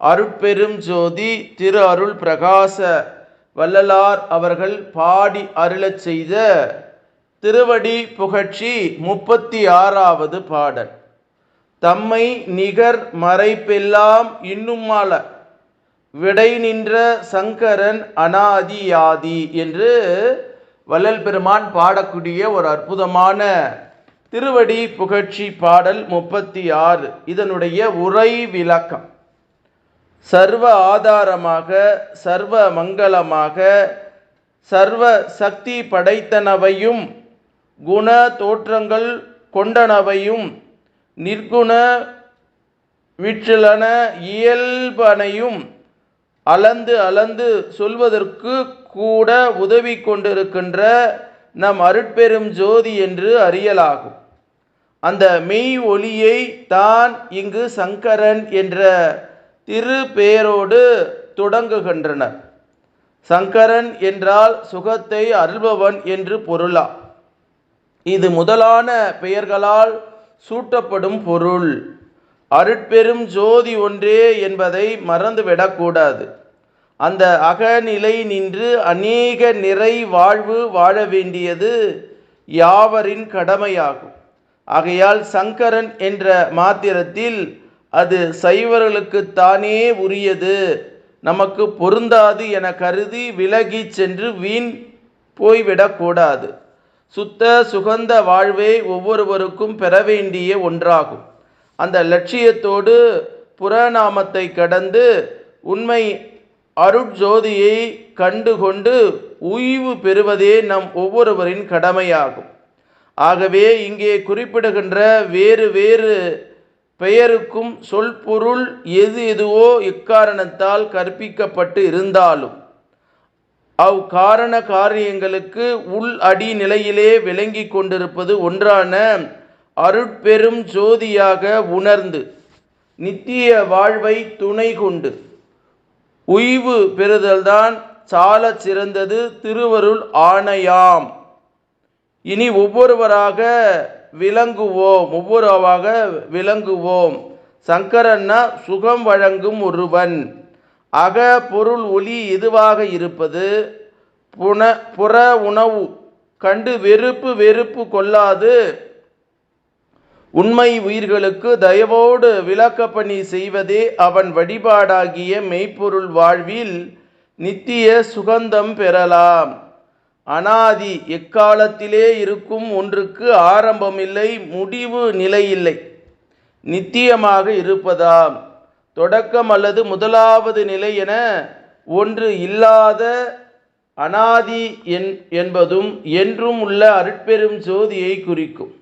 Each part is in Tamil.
அருட்பெரும் ஜோதி திரு அருள் பிரகாச வள்ளலார் அவர்கள் பாடி அருளச் செய்த திருவடி புகழ்ச்சி முப்பத்தி ஆறாவது பாடல். தம்மை நிகர் மறைப்பெல்லாம் இன்னுமால. விடை நின்ற சங்கரன் அனாதியாதி என்று வள்ளல் பெருமான் பாடக்கூடிய ஒரு அற்புதமான திருவடி புகழ்ச்சி பாடல் முப்பத்தி ஆறு. இதனுடைய உரை விளக்கம். சர்வ ஆதாரமாக சர்வ மங்களமாக சர்வ சக்தி படைத்தனவையும் குண தோற்றங்கள் கொண்டனவையும் நிர்குண விற்றலன இயல்பனையும் அளந்து அளந்து சொல்வதற்கு கூட உதவி கொண்டிருக்கின்ற நம் அருட்பெரும் ஜோதி என்று அறியலாகும். அந்த மெய் ஒளியை தான் இங்கு சங்கரன் என்ற திரு பெயரோடு தொடங்குகின்றனர் சங்கரன் என்றால் சுகத்தை அருள்பவன் என்று பொருளா. இது முதலான பெயர்களால் சூட்டப்படும் பொருள். அருட்பெரும் ஜோதி ஒன்றே என்பதை மறந்துவிடக்கூடாது அந்த அகநிலை நின்று அநேக நிறை வாழ்வு வாழ வேண்டியது யாவரின் கடமையாகும். ஆகையால் சங்கரன் என்ற மாத்திரத்தில் அது சைவர்களுக்குத்தானே உரியது. நமக்கு பொருந்தாது என கருதி விலகி சென்று வீண் போய்விடக்கூடாது சுத்த சுகந்த வாழ்வே ஒவ்வொருவருக்கும் பெற வேண்டிய ஒன்றாகும். அந்த லட்சியத்தோடு புறநாமத்தை கடந்து உண்மை அருட்ஜோதியை கண்டுகொண்டு உய்வு பெறுவதே நம் ஒவ்வொருவரின் கடமையாகும். ஆகவே இங்கே குறிப்பிடுகின்ற வேறு வேறு பெயருக்கும் சொல் பொருள் எது எதுவோ இக்காரணத்தால் கற்பிக்கப்பட்டு இருந்தாலும் அவ் காரண காரியங்களுக்கு உள் அடி நிலையிலே விளங்கி கொண்டிருப்பது ஒன்றான அருட்பெரும் ஜோதியாக உணர்ந்து நித்திய வாழ்வை துணை கொண்டு உய்வு பெறுதல்தான் சால சிறந்தது திருவருள் ஆணையாம். இனி ஒவ்வொருவராக விளங்குவோம். ஒவ்வொருவாக விளங்குவோம். சங்கரன்னா சுகம் வழங்கும் ஒருவன். அக பொருள் ஒளி எதுவாக இருப்பது? புன புற உணவு. கண்டு வெறுப்பு வெறுப்பு கொள்ளாது. உண்மை உயிர்களுக்கு தயவோடு விளக்கப்பணி செய்வதே அவன் வழிபாடாகிய மெய்ப்பொருள் வாழ்வில் நித்திய சுகந்தம் பெறலாம். அனாதி எக்காலத்திலே இருக்கும் ஒன்றுக்கு ஆரம்பமில்லை முடிவு நிலையில்லை. நித்தியமாக இருப்பதாம். தொடக்கம் அல்லது முதலாவது நிலை என ஒன்று இல்லாத அனாதி என் என்பதும் என்றும் உள்ள அருட்பெரும் ஜோதியை குறிக்கும்.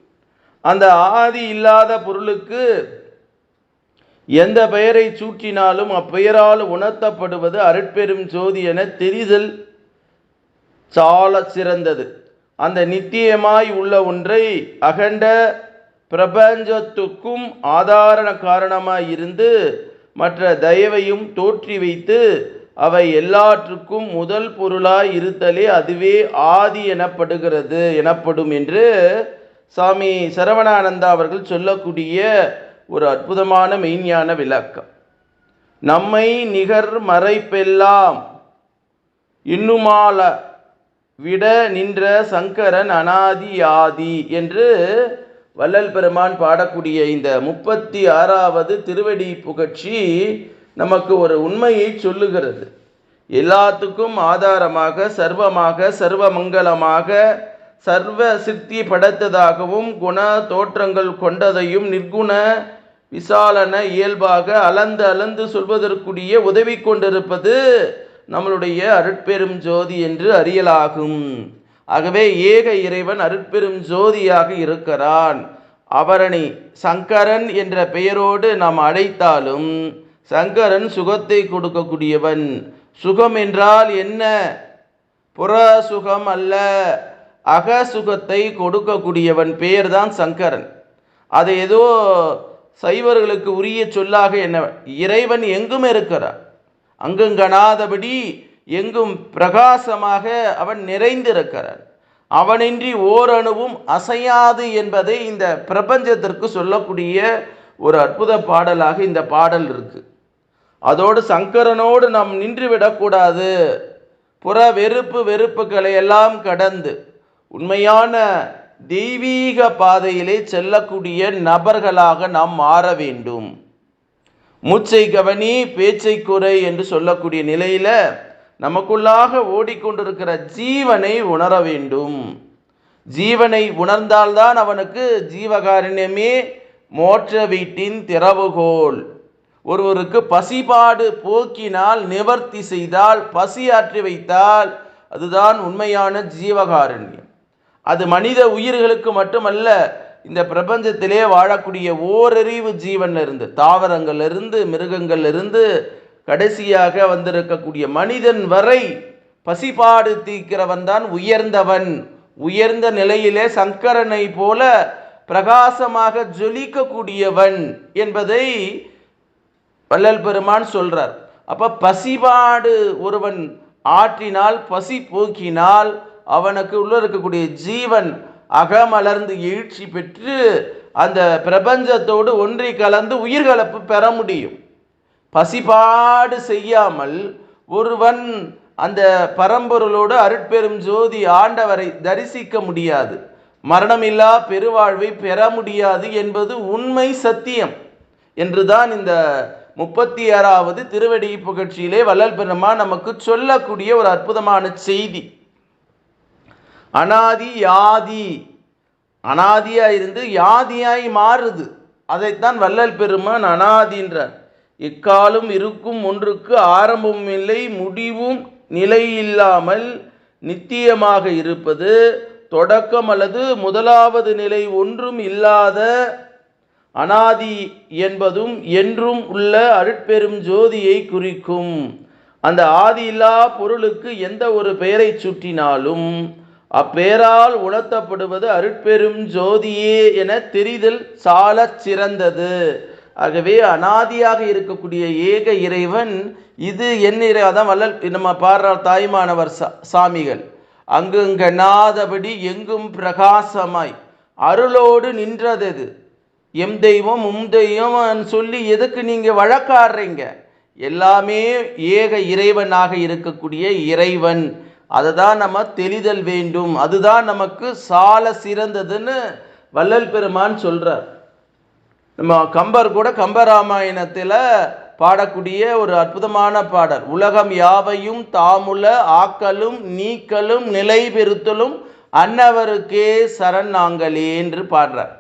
அந்த ஆதி இல்லாத பொருளுக்கு எந்த பெயரை சூட்டினாலும் அப்பெயரால் உணர்த்தப்படுவது அருட்பெரும் ஜோதி என தெரிதல் சால சிறந்தது. அந்த நித்தியமாய் உள்ள ஒன்றை அகண்ட பிரபஞ்சத்துக்கும் ஆதாரண காரணமாய் இருந்து மற்ற தயவையும் தோற்றி வைத்து அவை எல்லாற்றுக்கும் முதல் பொருளாய் இருத்தலே அதுவே ஆதி எனப்படுகிறது எனப்படும் என்று சாமி சரவணானந்தா அவர்கள் சொல்லக்கூடிய ஒரு அற்புதமான மெய்ஞான விளக்கம். நம்மை நிகர் மறைப்பெல்லாம் இன்னுமால விட நின்ற சங்கரன் அனாதி ஆதி என்று வள்ளல் பெருமான் பாடக்கூடிய இந்த முப்பத்தி ஆறாவது திருவடி புகழ்ச்சி நமக்கு ஒரு உண்மையை சொல்லுகிறது. எல்லாத்துக்கும் ஆதாரமாக சர்வமாக சர்வமங்கலமாக சர்வ சித்தி படைத்ததாகவும் குண தோற்றங்கள் கொண்டதையும் நிர்குண விசாலன இயல்பாக அளந்து அளந்து சொல்வதற்குரிய உதவி கொண்டிருப்பது நம்மளுடைய அருட்பெரும் ஜோதி என்று அறியலாகும். ஆகவே ஏக இறைவன் அருட்பெரும் ஜோதியாக இருக்கிறான். அவரனை சங்கரன் என்ற பெயரோடு நாம் அழைத்தாலும் சங்கரன் சுகத்தை கொடுக்கக்கூடியவன். சுகம் என்றால் என்ன? புற சுகம் அல்ல. அக சுகத்தை கொடுக்கக்கூடியவன் பெயர் தான் சங்கரன். அது ஏதோ சைவர்களுக்கு உரிய சொல்லாக என்ன இறைவன் எங்கும் இருக்கிறான். அங்குங்கனாதபடி எங்கும் பிரகாசமாக அவன் நிறைந்திருக்கிறான். அவனின்றி ஓரணுவும் அசையாது என்பதை இந்த பிரபஞ்சத்திற்கு சொல்லக்கூடிய ஒரு அற்புத பாடலாக இந்த பாடல் இருக்கு. அதோடு சங்கரனோடு நாம் நின்று விடக்கூடாது புற வெறுப்பு வெறுப்புகளை எல்லாம் கடந்து உண்மையான தெய்வீக பாதையிலே செல்லக்கூடிய நபர்களாக நாம் மாற வேண்டும். மூச்சை கவனி பேச்சை குறை என்று சொல்லக்கூடிய நிலையில் நமக்குள்ளாக ஓடிக்கொண்டிருக்கிற ஜீவனை உணர வேண்டும். ஜீவனை உணர்ந்தால்தான் அவனுக்கு ஜீவகாருண்யமே மோற்ற வீட்டின் திறவுகோல் ஒருவருக்கு பசிபாடு போக்கினால் நிவர்த்தி செய்தால் பசியாற்றி வைத்தால் அதுதான் உண்மையான ஜீவகாருண்யம். அது மனித உயிர்களுக்கு மட்டுமல்ல இந்த பிரபஞ்சத்திலே வாழக்கூடிய ஓரறிவு ஜீவன்லேருந்து தாவரங்கள்லேருந்து மிருகங்கள்லேருந்து கடைசியாக வந்திருக்கக்கூடிய மனிதன் வரை பசிபாடு தீக்கிறவன் தான் உயர்ந்தவன். உயர்ந்த நிலையிலே சங்கரனை போல பிரகாசமாக ஜொலிக்கக்கூடியவன் என்பதை வள்ளல் பெருமான் சொல்றார். அப்ப பசிபாடு ஒருவன் ஆற்றினால் பசி போக்கினால் அவனுக்கு உள்ள இருக்கக்கூடிய ஜீவன் அகமலர்ந்து எழுச்சி பெற்று அந்த பிரபஞ்சத்தோடு ஒன்றி கலந்து உயிர்கலப்பு பெற முடியும். பசிபாடு செய்யாமல் ஒருவன் அந்த பரம்பொருளோடு அருட்பெரும் ஜோதி ஆண்டவரை தரிசிக்க முடியாது. மரணமில்லா பெருவாழ்வை பெற முடியாது என்பது உண்மை சத்தியம் என்றுதான் இந்த முப்பத்தி ஆறாவது திருவடி புகழ்ச்சியிலே வள்ளல் பெருமா நமக்கு சொல்லக்கூடிய ஒரு அற்புதமான செய்தி. அனாதி யாதி. அனாதியாக இருந்து யாதியாய் மாறுது. அதைத்தான் வள்ளல் பெருமான் அனாதின்றார். எக்காலும் இருக்கும் ஒன்றுக்கு ஆரம்பமும் இல்லை முடிவும் நிலை இல்லாமல் நித்தியமாக இருப்பது தொடக்கம் அல்லது முதலாவது நிலை ஒன்றும் இல்லாத அனாதி என்பதும் என்றும் உள்ள அருட்பெரும் ஜோதியை குறிக்கும். அந்த ஆதி இல்லா பொருளுக்கு எந்த ஒரு பெயரை சுற்றினாலும் அப்பெயரால் உணர்த்தப்படுவது அருட்பெரும் ஜோதியே என தெரிதல் சாலச் சிறந்தது. ஆகவே அனாதியாக இருக்கக்கூடிய ஏக இறைவன் இது என் இறை அதான் வள்ளல் நம்ம பாடுற தாய்மானவர் சா சாமிகள். அங்குங்கனாதபடி எங்கும் பிரகாசமாய் அருளோடு நின்றதது எம் தெய்வம் உம் தெய்வம் சொல்லி எதுக்கு நீங்கள் வழக்காடுறீங்க? எல்லாமே ஏக இறைவனாக இருக்கக்கூடிய இறைவன். அதை தான் நம்ம தெளிதல் வேண்டும். அதுதான் நமக்கு சால சிறந்ததுன்னு வள்ளல் பெருமான் சொல்கிறார் நம்ம கம்பர் கூட கம்பராமாயணத்தில் பாடக்கூடிய ஒரு அற்புதமான பாடல். உலகம் யாவையும் தாமுல ஆக்கலும் நீக்கலும் நிலை பெறுத்தலும் அன்னவருக்கே சரண் நாங்களே என்று பாடுறார்.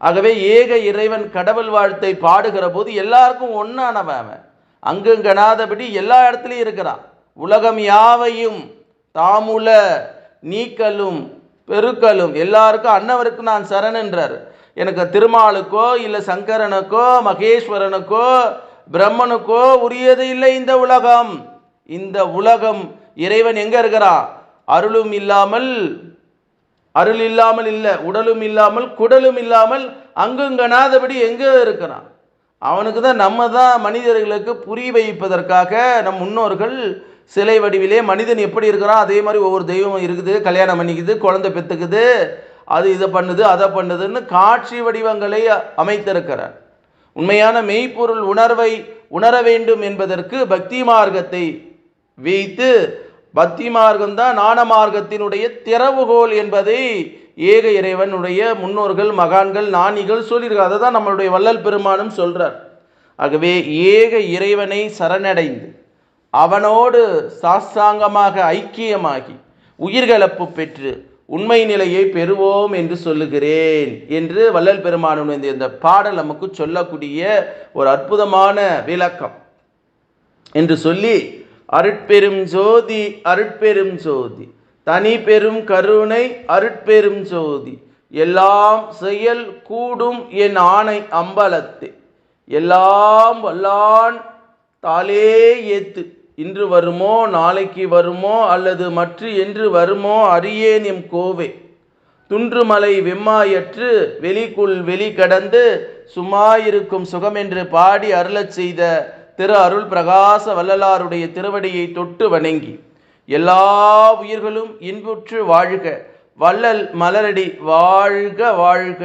ஆகவே ஏக இறைவன் கடவுள் வாழ்த்தை பாடுகிற போது எல்லாருக்கும் ஒன்றானவன் அவன். அங்குங்கனாதபடி எல்லா இடத்துலையும் இருக்கிறான். உலகம் யாவையும் தாமுல நீக்கலும் பெருக்கலும் எல்லாருக்கும் அன்னவருக்கு நான் சரணன்றார் எனக்கு திருமாலுக்கோ இல்லை சங்கரனுக்கோ மகேஸ்வரனுக்கோ பிரம்மனுக்கோ உரியது இல்லை இந்த உலகம். இந்த உலகம் இறைவன் எங்கே இருக்கிறான் அருளும் இல்லாமல் அருள் இல்லாமல் இல்லை உடலும் இல்லாமல் குடலும் இல்லாமல் அங்குங்கனாதபடி எங்கே இருக்கிறான்? அவனுக்கு தான் நம்ம தான் மனிதர்களுக்கு புரிய வைப்பதற்காக நம் முன்னோர்கள் சிலை வடிவிலே மனிதன் எப்படி இருக்கிறான் அதே மாதிரி ஒவ்வொரு தெய்வம் இருக்குது கல்யாணம் பண்ணிக்குது குழந்தை பெற்றுக்குது அது இதை பண்ணுது அதை பண்ணுதுன்னு காட்சி வடிவங்களை அமைத்திருக்கிறார். உண்மையான மெய்ப்பொருள் உணர்வை உணர வேண்டும் என்பதற்கு பக்தி மார்க்கத்தை வைத்து பக்தி மார்க்கம்தான் ஞான மார்க்கத்தினுடைய திறவுகோல் என்பதை ஏக இறைவனுடைய முன்னோர்கள் மகான்கள் ஞானிகள் சொல்லியிருக்காங்க அதை தான் நம்மளுடைய வள்ளல் பெருமானும் சொல்கிறார் ஆகவே ஏக இறைவனை சரணடைந்து அவனோடு சாஸ்தாங்கமாக ஐக்கியமாகி உயிர்கலப்பு பெற்று உண்மை நிலையை பெறுவோம் என்று சொல்லுகிறேன் என்று வள்ளல் பெருமானுடைய இந்த பாடல் நமக்கு சொல்லக்கூடிய ஒரு அற்புதமான விளக்கம். என்று சொல்லி அருட்பெரும் ஜோதி அருட்பெரும் ஜோதி தனி பெரும் கருணை அருட்பெரும் ஜோதி எல்லாம் செயல் கூடும் என் ஆணை அம்பலத்தே எல்லாம் வல்லான் தாலே ஏத்து இன்று வருமோ நாளைக்கு வருமோ அல்லது மற்ற என்று வருமோ அறியேன் எம் கோவே. துன்றுமலை வெம்மாயற்று வெளிக்குள் வெளி கடந்து சும்மாயிருக்கும் சுகமென்று பாடி அருளச் செய்த திரு அருள் பிரகாச வள்ளலாருடைய திருவடியை தொட்டு வணங்கி எல்லா உயிர்களும் இன்புற்று வாழ்க. வள்ளல் மலரடி வாழ்க வாழ்க.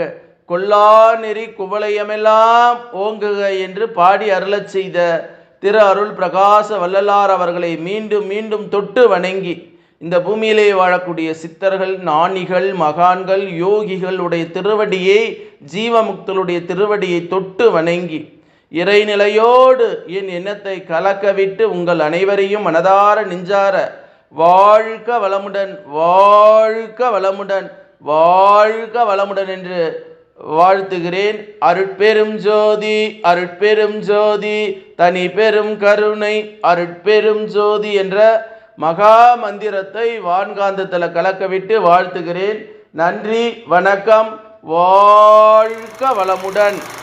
கொல்லா நெறி குவளையமெல்லாம் ஓங்குக என்று பாடி அருளச் செய்த திரு அருள் பிரகாச வள்ளலார் அவர்களை மீண்டும் மீண்டும் தொட்டு வணங்கி இந்த பூமியிலே வாழக்கூடிய சித்தர்கள் ஞானிகள் மகான்கள் யோகிகளுடைய திருவடியை ஜீவமுக்தளுடைய திருவடியை தொட்டு வணங்கி இறைநிலையோடு என் எண்ணத்தை கலக்கவிட்டு உங்கள் அனைவரையும் மனதார நெஞ்சார வாழ்க வளமுடன் வாழ்க வளமுடன் வாழ்க வளமுடன் என்று வாழ்த்துகிறேன். அருட்பெரும் ஜோதி அருட்பெரும் ஜோதி தனி பெரும் கருணை அருட்பெரும் ஜோதி என்ற மகா மந்திரத்தை வான்காந்தத்தில் கலக்கவிட்டு வாழ்த்துகிறேன். நன்றி வணக்கம் வாழ்க வளமுடன்.